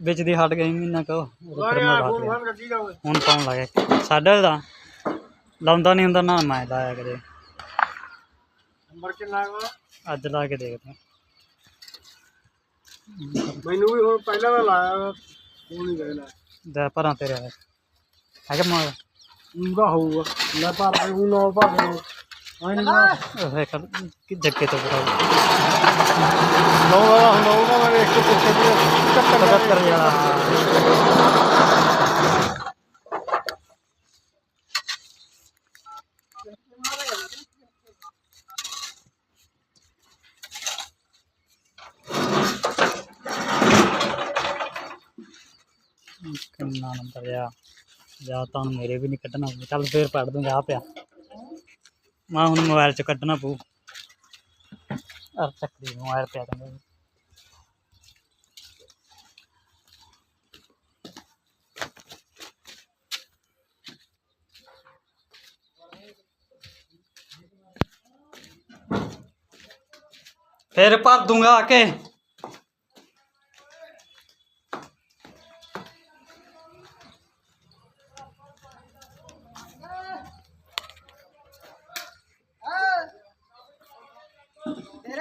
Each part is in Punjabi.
ਵਿੱਚ ਦੀ ਹਟ ਗਈ ਮਹੀਨਾ ਕੋ ਹੁਣ ਪਾਉਣ ਲੱਗੇ ਸਾਡੇ ਦਾ ਲਾਉਂਦਾ ਨਹੀਂ ਹੁੰਦਾ ਨਾ ਮੈਂ ਲਾਇਆ ਕਦੇ। ਨੰਬਰ ਕਿੰਨਾ ਅੱਜ ਲਾ ਕੇ ਦੇਖਦਾ ਮੈਨੂੰ ਵੀ ਹੁਣ ਪਹਿਲਾਂ ਦਾ ਲਾਇਆ ਹੁਣ ਨਹੀਂ ਗਏ ਦਾ ਭਰਾਂ ਤੇਰੇ ਵਾਲੇ। ਹੈਗਾ ਮਾਰ ਉਹਦਾ ਹੋਊਗਾ। ਲੈ ਭਰ ਦੇ ਉਹ ਨੌ ਭਰ ਦੇ ਆਈ ਨਹੀਂ ਨਾ ਕਰ ਕਿ ਜੱਕੇ ਤੋਂ ਬੜਾ ਨੌ ਦਾ ਹੁੰਦਾ ਮੈਂ ਇੱਕ ਪੁੱਛੇ ਦੀ 75 ਜਿਹੜਾ ਕਿੰਨਾ ਨੰਬਰ ਆ। ਜਾਂ ਤਾਂ ਮੇਰੇ ਵੀ ਨਹੀਂ ਕੱਢਣਾ ਪਊ। ਚੱਲ ਫੇਰ ਪੜ ਦੂੰਗਾ ਆ ਪਿਆ। ਮੈਂ ਹੁਣ ਮੋਬਾਈਲ ਚ ਕੱਢਣਾ ਪਊ। ਅਰ ਚੱਕਰੀ ਮੋਬਾਈਲ ਪਿਆ ਤਾਂ ਫਿਰ ਭਰ ਦੂੰਗਾ ਆ ਕੇ।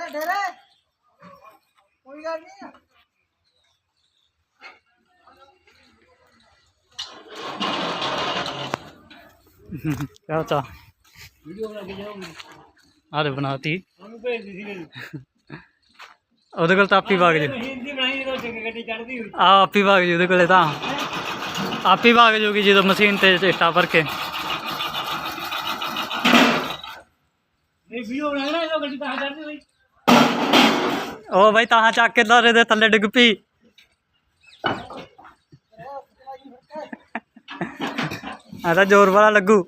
ਡੇਰੇ। ਡੇਰੇ ਕੋਈ ਗੱਲ ਨਹੀਂ ਕੇ ਜਾਊਂਗੀ ਆਰੇ ਬਣਾਤੀ ਉਹਨੂੰ ਭੇਜ ਦੀ ਸੀ ਉਹਦੇ ਕੋਲ ਤਾਂ ਆਪੀ ਵਗ ਜੂ ਹਿੰਦੀ ਬਣਾਈ ਜਦੋਂ ਚੰਗੀ ਗੱਡੀ ਚੜਦੀ ਹੋਈ ਆ ਆਪੀ ਵਗ ਜੂ ਉਹਦੇ ਕੋਲੇ ਤਾਂ। ਆਪੀ ਜੂਗੀ ਜਦੋਂ ਮਸ਼ੀਨ ਤੇ ਚਿੱਟਾ ਭਰ ਕੇ। ਨਹੀਂ ਵੀਡੀਓ ਬਣਾ ਨਾ ਜਦੋਂ ਗੱਡੀ ਤਾਂ ਚੜਦੀ ਹੋਈ। ਉਹ ਬਾਈ ਤਾਂ ਚੱਕ ਕੇ ਲਾਰੇ ਦੇ ਥੱਲੇ ਡਿੱਗ ਪਈ। ਆ ਤਾਂ ਜ਼ੋਰ ਵਾਲਾ ਲੱਗੂ।